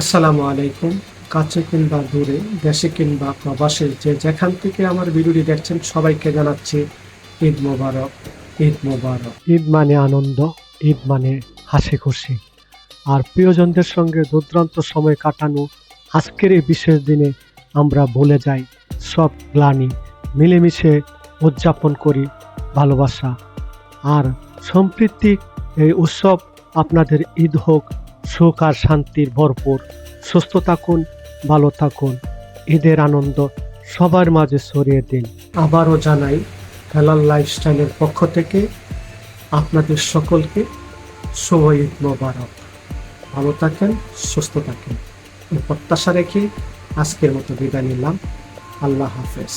আসসালামু আলাইকুম। কাছে কিংবা দূরে, দেশে কিংবা প্রবাসে যে যেখান থেকে আমার ভিডিওটি দেখছেন, সবাইকে জানাচ্ছি ঈদ মোবারক ঈদ মোবারক। ঈদ মানে আনন্দ, ঈদ মানে হাসি খুশি আর প্রিয়জনদের সঙ্গে দুর্দান্ত সময় কাটানো আজকের এই বিশেষ দিনে আমরা ভুলে যাই সব গ্লানি, মিলেমিশে উদযাপন করি ভালোবাসা। আর সম্প্রীতিক এই উৎসব আপনাদের ঈদ হোক সুখ আর শান্তির ভরপুর। সুস্থ থাকুন, ভালো থাকুন। ঈদের আনন্দ সবার মাঝে ছড়িয়ে দিন। আবারও জানাই, হেলাল লাইফস্টাইলের পক্ষ থেকে আপনাদের সকলকে শুভ ঈদ মোবারক। ভালো থাকেন, সুস্থ থাকেন। প্রত্যাশা রেখে আজকের মতো বিদায় নিলাম। আল্লাহ হাফেজ।